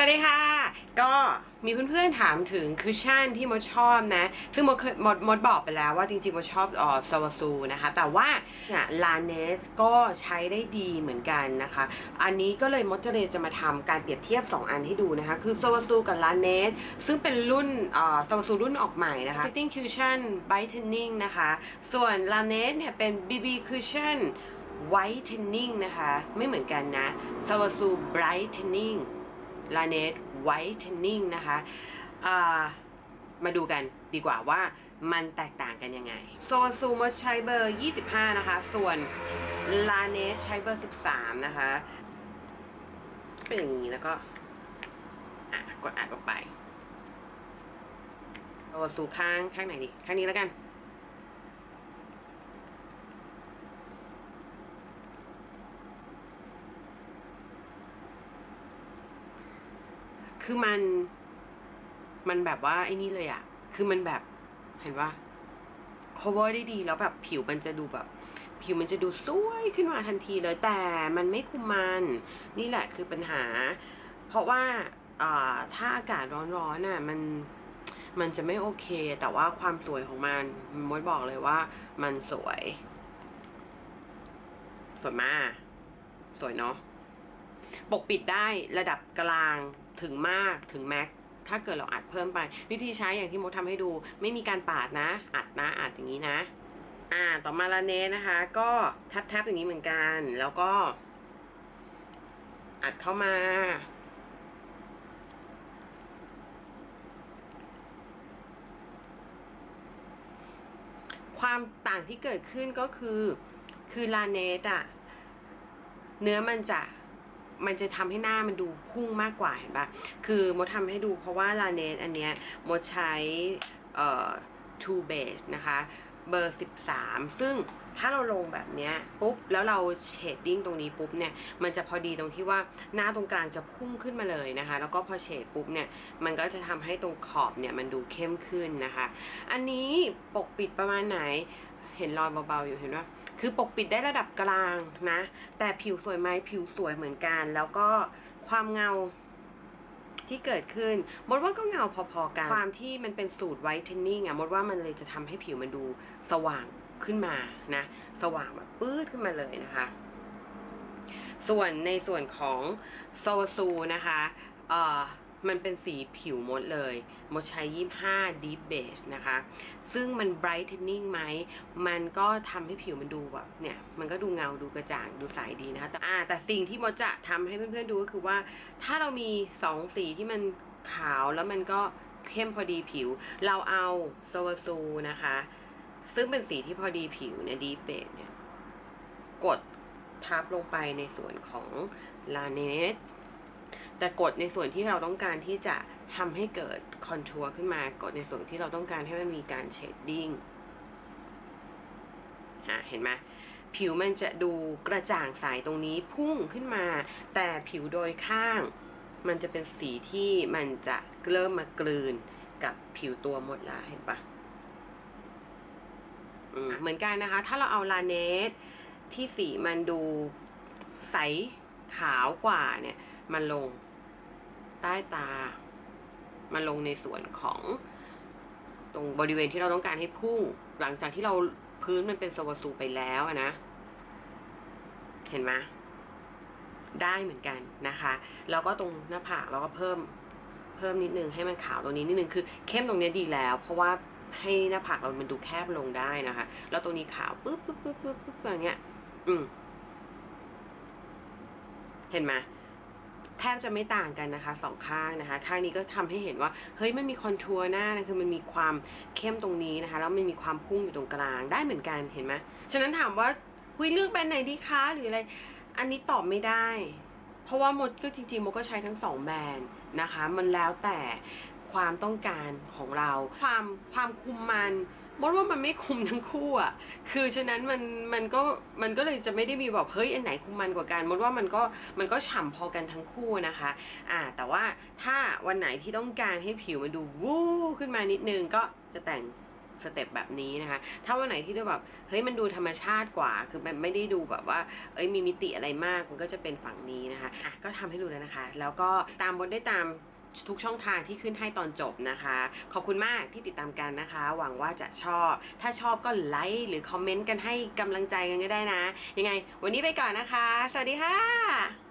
สวัสดีค่ะ ก็มีเพื่อนๆถามถึงคุชชั่นที่มดชอบนะ ซึ่งมดมดมดบอกไปแล้วว่าจริงๆมดชอบอ่อซาวาซูนะคะ แต่ว่าเนี่ยลาเนสก็ใช้ได้ดีเหมือนกันนะคะ อันนี้ก็เลยมดจะเลยจะมาทำการเปรียบเทียบ 2 อันให้ดูนะคะ คือซาวาซูกับลาเนสซึ่งเป็นรุ่นอ่อซาวาซูรุ่นออกใหม่นะคะ Sitting Cushion Brightening นะคะ ส่วนลาเนสเนี่ยเป็น BB Cushion Whitening นะคะ ไม่เหมือนกันนะ s a w a s u Brightening ลาเนส Whitening นะคะามาดูกันดีกว่าว่ามันแตกต่างกันยังไง โซซูมดใช้เบอร์ 25 นะคะ ส่วนลาเนสใช้เบอร์ 13 นะคะ เป็นอย่างนี้แล้วก็กดอัดออกไปโซซูข้างข้างไหนดี ข้างนี้แล้วกัน คือมันมันแบบว่าไอ้นี่เลยอะคือมันแบบเห็นว่า cover ได้ดีแล้วแบบผิวมันจะดูแบบ ผิวมันจะดูสวยขึ้นมาทันทีเลยแต่มันไม่คุมมัน นี่แหละคือปัญหา เพราะว่าอ่าถ้าอากาศร้อนๆน่ะมันมันจะไม่โอเค แต่ว่าความสวยของมันมดบอกเลยว่ามันสวย สวยมาก สวยเนาะปกปิดได้ระดับกลาง ถึงมากถึงแม็กถ้าเกิดเราอัดเพิ่มไป วิธีใช้อย่างที่มดทำให้ดู ไม่มีการปาดนะ อัดนะอัดอย่างนี้นะ อ่าต่อมาลาเนสนะคะ ก็แทบๆอย่างนี้เหมือนกัน แล้วก็ อัดเข้ามา ความต่างที่เกิดขึ้นก็คือ คือลาเนสอะเนื้อมันจะ มันจะทำให้หน้ามันดูพุ่งมากกว่าเห็นปะคือมดทำให้ดูเพราะว่าลาเนสอันเนี้ยมดใช้เอ่อ two base นะคะเบอร์ 13 ซึ่งถ้าเราลงแบบนี้ปุ๊บ แล้วเราเชดดิ้งตรงนี้ปุ๊บเนี่ย มันจะพอดีตรงที่ว่าหน้าตรงกลางจะพุ่งขึ้นมาเลยนะคะ แล้วก็พอเฉดปุ๊บเนี่ย มันก็จะทำให้ตรงขอบเนี่ย มันดูเข้มขึ้นนะคะ อันนี้ปกปิดประมาณไหน เห็นรอยเบาๆอยู่เห็นว่า คือปกปิดได้ระดับกลางนะ แต่ผิวสวยไหมผิวสวยเหมือนกัน แล้วก็ความเงาที่เกิดขึ้น มดว่าก็เงาพอๆกัน ความที่มันเป็นสูตรไวท์เทนนิ่งอะมดว่ามันเลยจะทำให้ผิวมันดูสว่างขึ้นมานะ สว่างแบบปื้ดขึ้นมาเลยนะคะ ส่วนในส่วนของโซซูนะคะ เอ่อ มันเป็นสีผิวมดเลย มดใช้25 Deep Beige นะคะ ซึ่งมัน brightening ไหม มันก็ทำให้ผิวมันดูแบบเนี่ย มันก็ดูเงาดูกระจ่างดูใสดีนะคะแต่อ่าแต่สิ่งที่มดจะทำให้เพื่อนๆดูก็คือว่า ถ้าเรามีสองสีที่มันขาวแล้วมันก็เข้มพอดีผิว เราเอาโซวาซูนะคะ ซึ่งเป็นสีที่พอดีผิวเนี่ย Deep Beige เนี่ย กดทับลงไปในส่วนของลาเนส แต่กดในส่วนที่เราต้องการที่จะทำให้เกิดคอนทัวร์ขึ้นมากดในส่วนที่เราต้องการให้มันมีการเชดดิ้งฮะเห็นไหมผิวมันจะดูกระจ่างใสตรงนี้พุ่งขึ้นมา แต่ผิวโดยข้าง มันจะเป็นสีที่มันจะเริ่มมากลืนกับผิวตัวหมดละเห็นปะอืมเหมือนกันนะคะ ถ้าเราเอาลาเนสที่สีมันดูใสขาวกว่าเนี่ย มันลง ใต้ตา มาลงในส่วนของตรงบริเวณที่เราต้องการให้พุ่ง หลังจากที่เราพื้นมันเป็นสวสูไปแล้วนะ เห็นไหมได้เหมือนกันนะคะ แล้วก็ตรงหน้าผากเราก็เพิ่มเพิ่มนิดนึงให้มันขาวตรงนี้นิดนึงคือ เข้มตรงนี้ดีแล้ว เพราะว่าให้หน้าผากเรามันดูแคบลงได้นะคะ แล้วตรงนี้ขาวปุ๊บปุ๊บปุ๊บปุ๊บปุ๊บอย่างเงี้ย อืม เห็นไหม แทบจะไม่ต่างกันนะคะสองข้างนะคะ ข้างนี้ก็ทำให้เห็นว่าเฮ้ยมันมีคอนทัวร์หน้านะคือมันมีความเข้มตรงนี้นะคะแล้วมันมีความพุ่งอยู่ตรงกลางได้เหมือนกันเห็นไหมฉะนั้นถามว่าคุยเลือกแบรนด์ไหนดีคะหรืออะไร อันนี้ตอบไม่ได้ เพราะว่ามดก็จริงๆมดก็ใช้ทั้งสองแบรนด์นะคะ มันแล้วแต่ความต้องการของเรา ความความคุมมัน มดว่ามันไม่คุมทั้งคู่อะ คือฉะนั้นมันมันก็มันก็เลยจะไม่ได้มีแบบเฮ้ยอันไหนคุมมันกว่ากันมดว่ามันก็มันก็ฉ่ำพอกันทั้งคู่นะคะ อ่า แต่ว่าถ้าวันไหนที่ต้องการให้ผิวมันดูวู้ขึ้นมานิดนึงก็จะแต่งสเต็ปแบบนี้นะคะ ถ้าวันไหนที่ดูแบบเฮ้ยมันดูธรรมชาติกว่า คือมันไม่ได้ดูแบบว่า เอ้ยมีมิติอะไรมากมันก็จะเป็นฝั่งนี้นะคะอะก็ทำให้ดูแล้วนะคะ แล้วก็ตามบนได้ตาม ทุกช่องทางที่ขึ้นให้ตอนจบนะคะ ขอบคุณมากที่ติดตามกันนะคะ หวังว่าจะชอบ ถ้าชอบก็ไลค์หรือคอมเมนต์กันให้กำลังใจกันก็ได้นะ ยังไง วันนี้ไปก่อนนะคะ สวัสดีค่ะ